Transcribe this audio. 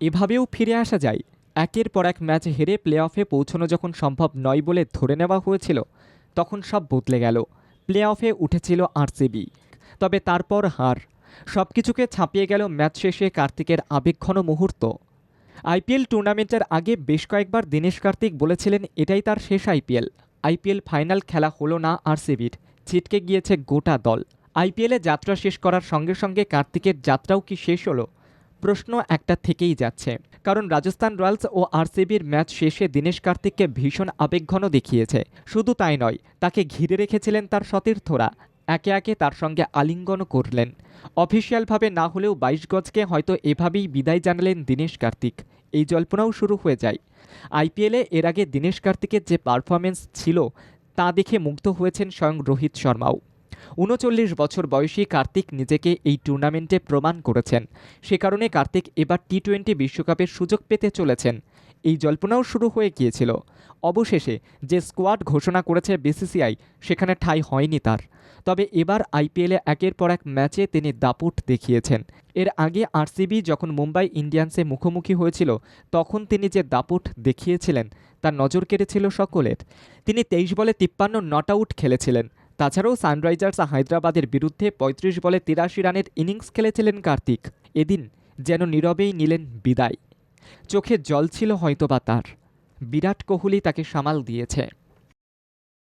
এভাবেও ফিরে আসা যায়। একের পর এক ম্যাচ হেরে প্লে অফে পৌঁছানো যখন সম্ভব নয় বলে ধরে নেওয়া হয়েছিল, তখন সব বদলে গেল। প্লে অফে উঠেছিল আরসিবি তবে তারপর হার। সব কিছুকে ছাপিয়ে গেল ম্যাচ শেষে কার্তিকের আবেগঘন মুহূর্ত। আইপিএল টুর্নামেন্টের আগে বেশ কয়েকবার দীনেশ কার্তিক বলেছিলেন, এটাই তার শেষ আইপিএল আইপিএল ফাইনাল খেলা হলো না আরসিবির ছিটকে গিয়েছে গোটা দল। আইপিএলে যাত্রা শেষ করার সঙ্গে সঙ্গে কার্তিকের যাত্রাও কি শেষ হলো? প্রশ্ন একটা থেকেই যাচ্ছে। কারণ রাজস্থান রয়্যালস ও আরসিবির ম্যাচ শেষে দীনেশ কার্তিককে ভীষণ আবেগঘন দেখিয়েছে। শুধু তাই নয়, তাকে ঘিরে রেখেছিলেন তার সতীর্থরা একে একে তার সঙ্গে আলিঙ্গনও করলেন। অফিসিয়ালভাবে না হলেও বাইশ গজকে হয়তো এভাবেই বিদায় জানালেন দীনেশ কার্তিক। এই জল্পনাও শুরু হয়ে যায়। আইপিএলে এর আগে দীনেশ কার্তিকের যে পারফরমেন্স ছিল, তা দেখে মুগ্ধ হয়েছেন স্বয়ং রোহিত শর্মাও। উনচল্লিশ বছর বয়সী কার্তিক নিজেকে এই টুর্নামেন্টে প্রমাণ করেছেন। সে কারণে কার্তিক এবার টি টোয়েন্টি বিশ্বকাপের সুযোগ পেতে চলেছেন। এই জল্পনাও শুরু হয়ে গিয়েছিল। অবশেষে যে স্কোয়াড ঘোষণা করেছে বিসিসিআই, সেখানে ঠাঁই হয়নি তার। তবে এবার আইপিএলে একের পর এক ম্যাচে তিনি দাপুট দেখিয়েছেন। এর আগে আরসিবি যখন মুম্বাই ইন্ডিয়ান্সে মুখোমুখি হয়েছিল, তখন তিনি যে দাপুট দেখিয়েছিলেন, তার নজর কেড়েছিল সকলের। তিনি তেইশ বলে তিপ্পান্ন নট আউট খেলেছিলেন। তাছাড়াও সানরাইজার্স হায়দ্রাবাদের বিরুদ্ধে পঁয়ত্রিশ বলে তিরাশি রানের ইনিংস খেলেছিলেন কার্তিক। এদিন যেন নীরবেই নিলেন বিদায়। চোখে জল ছিল হয়তোবা তার। বিরাট কোহলি তাকে সামাল দিয়েছে।